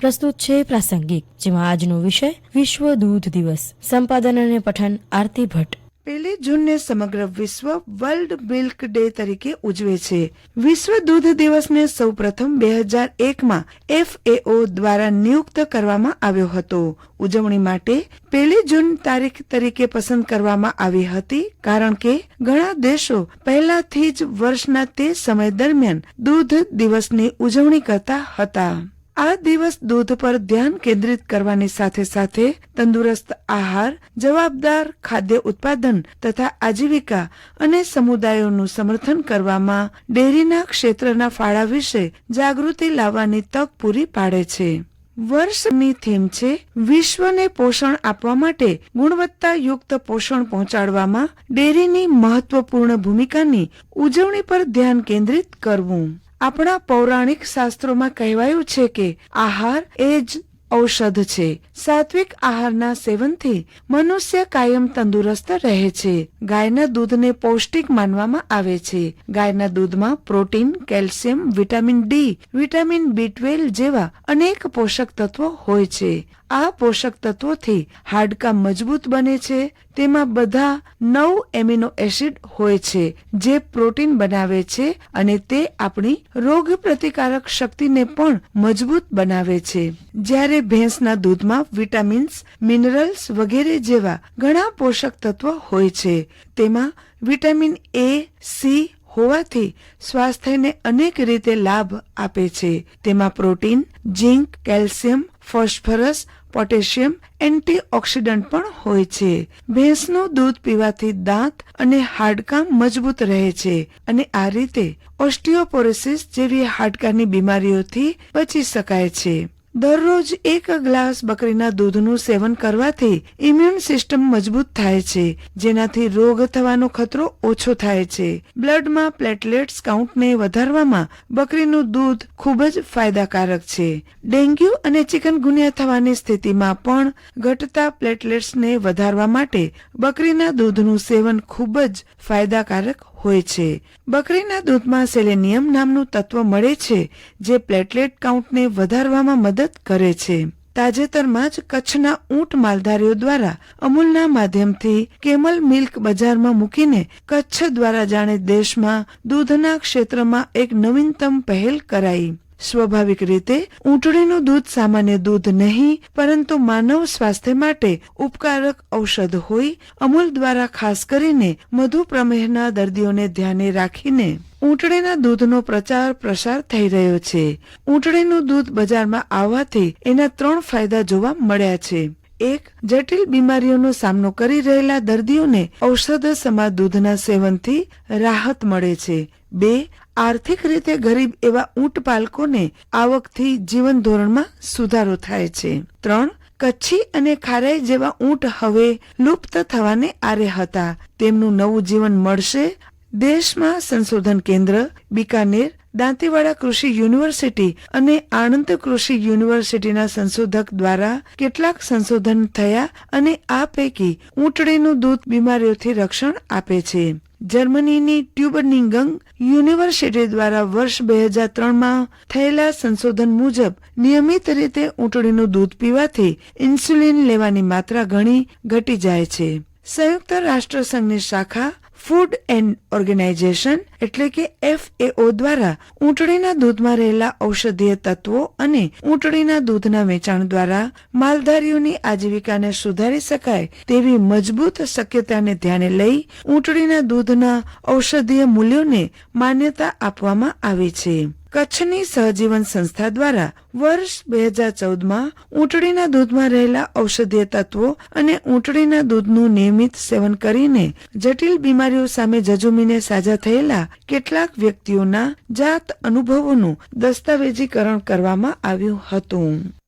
પ્રસ્તુત છે પ્રાસંગિક, જેમાં આજનો વિષય વિશ્વ દૂધ દિવસ, સંપાદન અને પઠન આરતી ભટ્ટ. પહેલી જૂનને સમગ્ર વિશ્વ વર્લ્ડ મિલ્ક ડે તરીકે ઉજવે છે. વિશ્વ દૂધ દિવસને સૌપ્રથમ બે હજાર એકમાં એફએઓ દ્વારા નિયુક્ત કરવામાં આવ્યો હતો. ઉજવણી માટે પહેલી જૂન તારીખ તરીકે પસંદ કરવામાં આવી હતી, કારણ કે ઘણા દેશો પહેલાથી જ વર્ષના તે સમય દરમિયાન દૂધ દિવસની ઉજવણી કરતા હતા. આ દિવસ દૂધ પર ધ્યાન કેન્દ્રિત કરવાની સાથે સાથે તંદુરસ્ત આહાર, જવાબદાર ખાદ્ય ઉત્પાદન તથા આજીવિકા અને સમુદાયોનું સમર્થન કરવામાં ડેરીના ક્ષેત્રના ફાળા વિશે જાગૃતિ લાવવાની તક પૂરી પાડે છે. વર્ષની થીમ છે, વિશ્વને પોષણ આપવા માટે ગુણવત્તાયુક્ત પોષણ પહોંચાડવામાં ડેરીની મહત્વપૂર્ણ ભૂમિકાની ઉજવણી પર ધ્યાન કેન્દ્રિત કરવું. આપણા પૌરાણિક શાસ્ત્રોમાં કહેવાયું છે કે આહાર એ જ ઔષધ છે. સાત્વિક આહારના સેવનથી મનુષ્ય કાયમ તંદુરસ્ત રહે છે. ગાયના દૂધને પૌષ્ટિક માનવામાં આવે છે. ગાયના દૂધમાં protein, calcium, vitamin D vitamin B twelve જેવા અનેક પોષક તત્વો હોય છે. આ પોષક તત્વોથી હાડકાં મજબૂત બને છે. તેમાં બધા નવ એમિનો એસિડ હોય છે, જે પ્રોટીન બનાવે છે અને તે આપણી રોગ પ્રતિકારક શક્તિને પણ મજબૂત બનાવે છે. જ્યારે ભેંસના દૂધમાં વિટામિન્સ, મિનરલ્સ વગેરે જેવા ઘણા પોષક તત્વ હોય છે. તેમાં વિટામિન એ સી હોવાથી સ્વાસ્થ્યને અનેક રીતે લાભ આપે છે. તેમાં protein, zinc, calcium, phosphorus, potassium, antioxidant પણ હોય છે. ભેંસનું દૂધ પીવાથી દાંત અને હાડકાં મજબૂત રહે છે અને આ રીતે ઓસ્ટિયોપોરોસિસ જેવી હાડકાની બીમારીઓથી બચી શકાય છે. દરરોજ એક ગ્લાસ બકરીના દૂધનું સેવન કરવાથી ઇમ્યુન સિસ્ટમ મજબૂત થાય છે, જેનાથી રોગ થવાનો ખતરો ઓછો થાય છે. બ્લડમાં પ્લેટલેટ્સ કાઉન્ટને વધારવામાં બકરીનું દૂધ ખૂબ જ ફાયદાકારક છે. ડેન્ગ્યુ અને ચિકનગુનિયા થવાની સ્થિતિમાં પણ ઘટતા પ્લેટલેટ્સને વધારવા માટે બકરીના દૂધનું સેવન ખૂબ જ ફાયદાકારક હોય છે. બકરીના દૂધમાં સેલેનિયમ નામનું તત્વ મળે છે, જે પ્લેટલેટ કાઉન્ટને વધારવામાં મદદ કરે છે. તાજેતરમાં જ કચ્છના ઊંટ માલધારીઓ દ્વારા અમૂલના માધ્યમથી કેમલ મિલ્ક બજારમાં મૂકીને કચ્છ દ્વારા જાણે દેશમાં દૂધના ક્ષેત્રમાં એક નવીનતમ પહેલ કરાઈ. સ્વાભાવિક રીતે ઊંટડીનું દૂધ સામાન્ય દૂધ નહીં, પરંતુ માનવ સ્વાસ્થ્ય માટે ઉપકારક ઔષધ હોય, અમૂલ દ્વારા ખાસ કરીને મધુપ્રમેહના દર્દીઓને ધ્યાને રાખીને ઊંટડીના દૂધનો પ્રચાર પ્રસાર થઈ રહ્યો છે. ઊંટડીનું દૂધ બજારમાં આવવાથી એના ત્રણ ફાયદા જોવા મળ્યા છે. એક જટિલ બીમારીઓનો સામનો કરી રહેલા દર્દીઓને ઔષધ સમા દૂધના સેવનથી રાહત મળે છે. બે, આર્થિક રીતે ગરીબ એવા ઊંટ પાલકોને આવકથી જીવન ધોરણમાં સુધારો થાય છે. ત્રણ, કચ્છી અને ખારાઈ જેવા ઊંટ હવે લુપ્ત થવાને આરે હતા. તેમનું નવું જીવન મળશે દેશમાં સંશોધન કેન્દ્ર, બિકાનેર, દાંતીવાડા કૃષિ યુનિવર્સિટી અને આણંદ કૃષિ યુનિવર્સિટીના સંશોધક દ્વારા કેટલાક સંશોધન થયા અને આ પૈકી ઊંટડીનું દૂધ બીમારીઓથી રક્ષણ આપે છે. જર્મનીની ટ્યુબનિંગંગ યુનિવર્સિટી દ્વારા વર્ષ બે હજાર ત્રણમાં થયેલા સંશોધન મુજબ નિયમિત રીતે ઊંટડીનું દૂધ પીવાથી ઇન્સ્યુલિન લેવાની માત્રા ઘણી ઘટી જાય છે. સંયુક્ત રાષ્ટ્રસંઘની શાખા ફૂડ એન્ડ ઓર્ગેનાઇઝેશન એટલે કે એફએઓ દ્વારા ઊંટડીના દૂધમાં રહેલા ઔષધીય તત્વો અને ઊંટડીના દૂધના વેચાણ દ્વારા માલધારીઓની આજીવિકાને સુધારી શકાય તેવી મજબૂત શક્યતાને ધ્યાને લઈ ઊંટડીના દૂધના ઔષધીય મૂલ્યોને માન્યતા આપવામાં આવી છે. કચ્છની સહજીવન સંસ્થા દ્વારા વર્ષ બે હજાર ચૌદમાં ઊંટડીના દૂધમાં રહેલા ઔષધીય તત્વો અને ઊંટડીના દૂધનું નિયમિત સેવન કરીને જટિલ બીમારીઓ સામે જજુમીને સાજા થયેલા કેટલાક વ્યક્તિઓના જાત અનુભવોનું દસ્તાવેજીકરણ કરવામાં આવ્યું હતું.